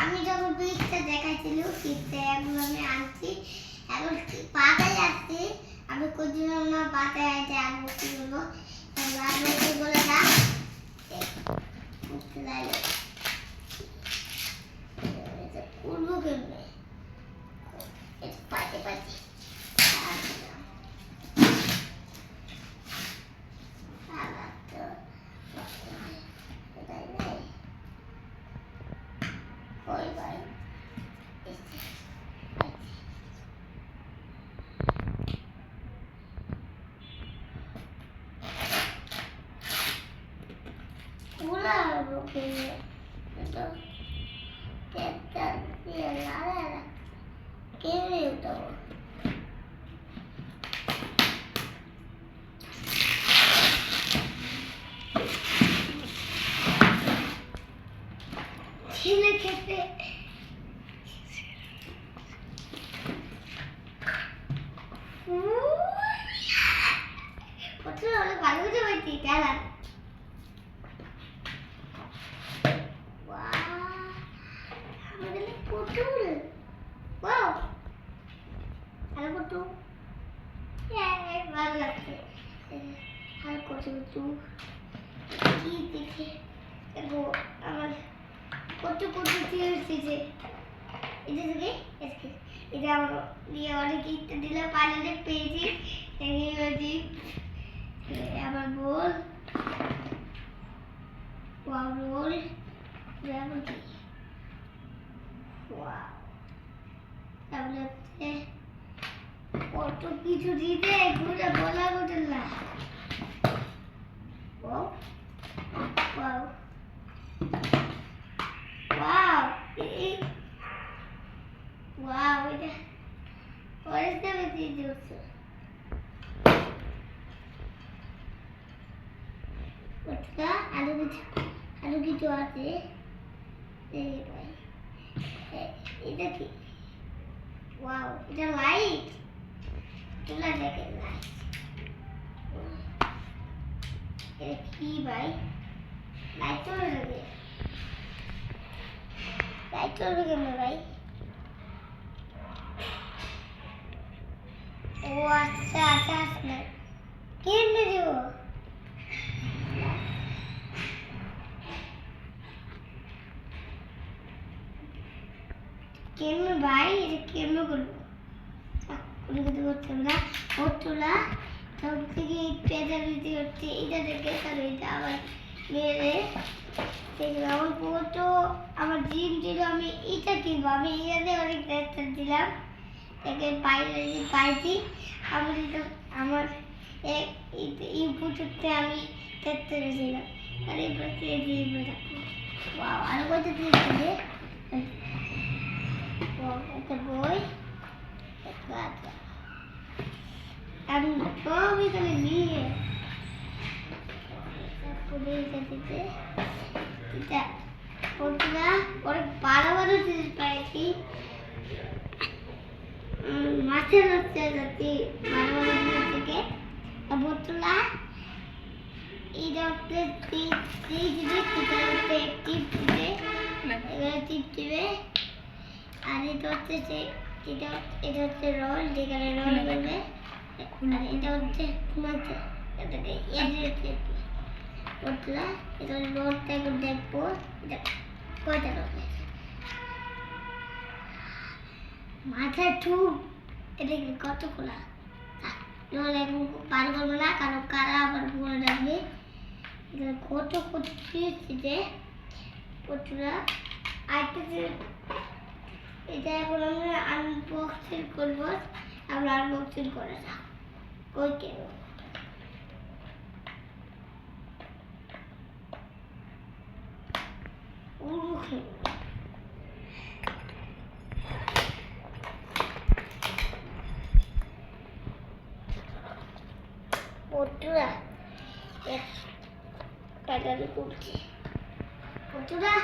আমি যখন পিঠটা দেখাইছিল পিঠটা এগুলো আমি আনছি। এখন পাতায় যাচ্ছি আমি করছিলাম আমার পাতায় আছে, আর বসে গুলো আরগুলো না 뭐라 이렇게 또 깨끗이 나라 깨끗이도 신의 캐스 어떻게 원래 광고 좀 할 수 있잖아. পুতুল ওয়াও হ্যালো পুতু ভালো লাগছে হ্যালো কচু কচু কি দেখে দেখো আমার কত কত কি হচ্ছে এটা থেকে এসকে এটা আমার দিয়ে অনেক ইটটা দিলে পানিতে পেয়েছি এগিয়ে আবার বল ওয়াও তাহলে হচ্ছে কত কিছু দিতে ঘুরে বলা ঘুরে না। আলু কিছু আলু কিছু আছে। এই এটা কি ওয়াও এটা লাইট চুলা দেখে লাইট এটা কি ভাই লাইট চলে যাবে লাইট চলবে কেমন ভাই ও আচ্ছা আচ্ছা আচ্ছা কেমন ভাই এটা কেমন করব করতে হবে না ওর তোলা সব থেকে পেঁচা দিতে হচ্ছে এটা থেকে তাহলে এটা আবার মেরে আমার পুরো তো আমার জিম ছিল আমি এটা কিনবো আমি এটাতে অনেক ব্যস্ত দিলাম তাকে বাইরে পাইছি আমার এক- এই- এই পুতুরতে আমি দেখতে গেছিলাম আর এই পাশে দিয়ে রাখব ওয়াও আর কোথায় দিয়ে একটা বই আমি সবই তাহলে নিয়ে তারপরে এটা দিতে এটা ওটা অনেক বারো বারো জিনিস পাইছি মাছের হচ্ছে যাতে বারো বারো জিনিস থেকে বোতলা এটা হচ্ছে টিপ দিবে সেটা হচ্ছে টিপ দিবে এখানে টিপ দিবে আর এটা হচ্ছে যে এটা এটা হচ্ছে রোল যেখানে রোল করবে আর এটা হচ্ছে মাছ এটাকে এদিকে পটলা এটা রোলটা একটু দেখব। এটা কয়টা রোল মাথায় ঠুক এটা কত খোলা? রোল এখন পার করব না কারণ কারা আবার বলে রাখবে? কত কত যে পটলা আর একটা যে এটা এখন আমরা আনবক্সিং করব। আমরা আনবক্সিং করে উরুখে। পটুরা এক টাকা করছি পটুরা।